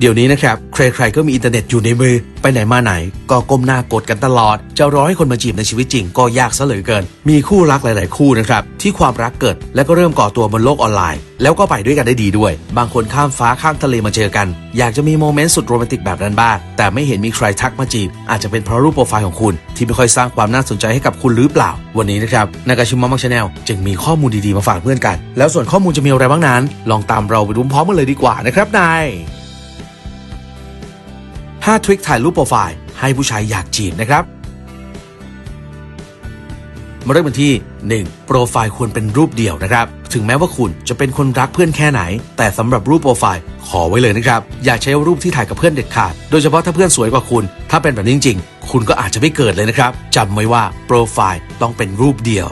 เดี๋ยวนี้นะครับ ใครๆก็มีอินเทอร์เน็ตอยู่ในมือ ไปไหนมาไหน ก็ก้มหน้ากดกันตลอด จะรอให้คนมาจีบในชีวิตจริงก็ยากซะเหลือเกิน มีคู่รักหลายๆ คู่นะครับ ที่ความรักเกิดและก็เริ่มก่อตัวบนโลกออนไลน์ แล้วก็ไปด้วยกันได้ดีด้วย บางคนข้ามฟ้าข้ามทะเลมาเจอกัน อยากจะมีโมเมนต์สุดโรแมนติกแบบนั้นบ้างแต่ไม่เห็นมีใครทักมาจีบ อาจจะเป็นเพราะรูปโปรไฟล์ของคุณ ที่ไม่ค่อยสร้างความน่าสนใจให้กับคุณหรือเปล่า วันนี้นะครับนากาชิมะมังชาแนลจึงมีข้อมูลดีๆมาฝากเพื่อนกัน แล้วส่วนข้อมูลจะมีอะไรบ้างนั้น ลองตามเราไปดูพร้อมกันเลยดีกว่านะครับนาย 5 ทริคถ่ายรูปโปรไฟล์ให้ผู้ชายอยากจีบนะครับ มาเริ่มกันที่ 1. โปรไฟล์ควรเป็นรูปเดียวนะครับ ถึงแม้ว่าคุณจะเป็นคนรักเพื่อนแค่ไหน แต่สำหรับรูปโปรไฟล์ขอไว้เลยนะครับ อย่าใช้รูปที่ถ่ายกับเพื่อนเด็ดขาด โดยเฉพาะถ้าเพื่อนสวยกว่าคุณ ถ้าเป็นแบบนี้จริงๆ คุณก็อาจจะไม่เกิดเลยนะครับจำไว้ว่าโปรไฟล์ต้องเป็นรูปเดียว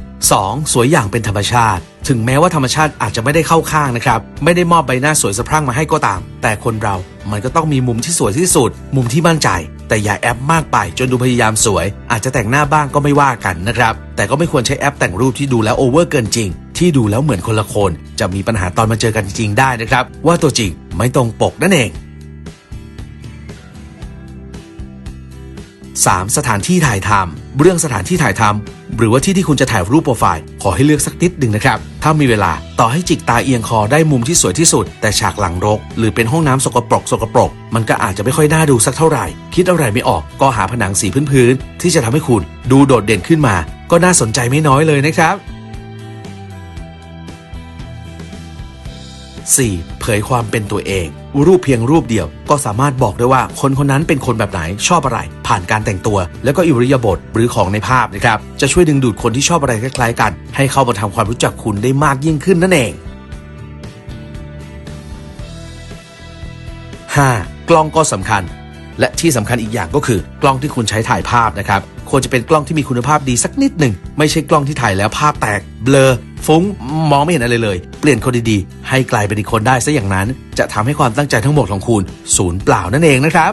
2. สวยอย่างเป็นธรรมชาติ ถึงแม้ว่าธรรมชาติอาจจะไม่ได้เข้าข้างนะครับ ไม่ได้มอบใบหน้าสวยสะพรั่งมาให้ก็ตาม แต่คนเรา มันก็ต้องมีมุมที่สวยที่สุด มุมที่มั่นใจ แต่อย่าแอปมากไป จนดูพยายามสวย อาจจะแต่งหน้าบ้างก็ไม่ว่ากันนะครับ แต่ก็ไม่ควรใช้แอปแต่งรูปที่ดูแล้วโอเวอร์เกินจริง ที่ดูแล้วเหมือนคนละคน จะมีปัญหาตอนมาเจอกันจริงได้นะครับ ว่าตัวจริงไม่ตรงปกนั่นเอง 3. สถานที่ถ่ายทำเรื่องสถานที่ถ่ายทำหรือว่าที่ที่คุณจะถ่ายรูปโปรไฟล์ ขอให้เลือกสักนิดหนึ่งนะครับ ถ้ามีเวลาต่อให้จิกตาเอียงคอได้มุมที่สวยที่สุด แต่ฉากหลังรก หรือเป็นห้องน้ำสกปรกสกปรก มันก็อาจจะไม่ค่อยน่าดูสักเท่าไหร่ คิดอะไรไม่ออกก็หาผนังสีพื้นๆที่จะทำให้คุณดูโดดเด่นขึ้นมา ก็น่าสนใจไม่น้อยเลยนะครับ 4. เผยความเป็นตัวเอง รูปเพียงรูปเดียว ก็สามารถบอกได้ว่าคนคนนั้นเป็นคนแบบไหนชอบอะไร ผ่านการแต่งตัว แล้วก็อิริยาบถหรือของในภาพนะครับจะช่วยดึงดูดคนที่ชอบอะไรคล้ายๆกัน ให้เข้ามาทำความรู้จักคุณได้มากยิ่งขึ้นนั่นเอง 5. กล้องก็สำคัญ และที่สำคัญอีกอย่างก็คือกล้องที่คุณใช้ถ่ายภาพนะครับควรจะเป็นกล้องที่มีคุณภาพดีสักนิดหนึ่ง ไม่ใช่กล้องที่ถ่ายแล้วภาพแตก เบลอ ฟุ้งมองไม่เห็นอะไรเลย เปลี่ยนคนดีๆ ให้กลายเป็นอีกคนได้ซะอย่างนั้น จะทำให้ความตั้งใจทั้งหมดของคุณศูนย์เปล่านั่นเองนะครับ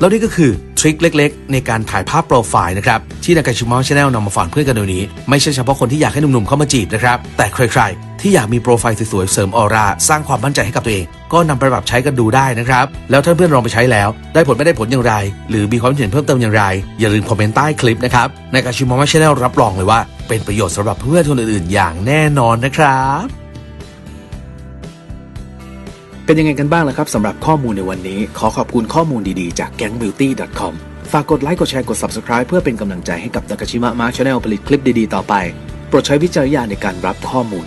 แล้วนี่ก็คือทริคเล็กๆ ในการถ่ายภาพโปรไฟล์นะครับ ที่นากาชิมะชาแนลนำมาฝากเพื่อนกันเดี๋ยวนี้ ไม่ใช่เฉพาะคนที่อยากให้หนุ่มๆเข้ามาจีบนะครับ แต่ใครๆ ที่อยากมีโปรไฟล์สวยๆเสริมออร่าสร้างความมั่นใจให้กับตัวเอง ก็นำไปปรับใช้กันดูได้นะครับ แล้วถ้าเพื่อนลองไปใช้แล้ว ได้ผลไม่ได้ผลอย่างไร หรือมีความเห็นเพิ่มเติมอย่างไร อย่าลืมคอมเมนต์ใต้คลิปนะครับในากาชิมะชาแนลรับรองเลยว่า เป็นประโยชน์สำหรับเพื่อนคนอื่นๆ อย่างแน่นอนนะครับเป็นยังไงกันบ้างล่ะครับสำหรับข้อมูลในวันนี้ ขอขอบคุณข้อมูลดีๆจาก gangbeauty.com ฝากกดไลค์กดแชร์กด Subscribe เพื่อเป็นกำลังใจให้กับ Nakashima Mark Channel ผลิตคลิปดีๆ ต่อไป โปรดใช้วิจารณญาณในการรับข้อมูล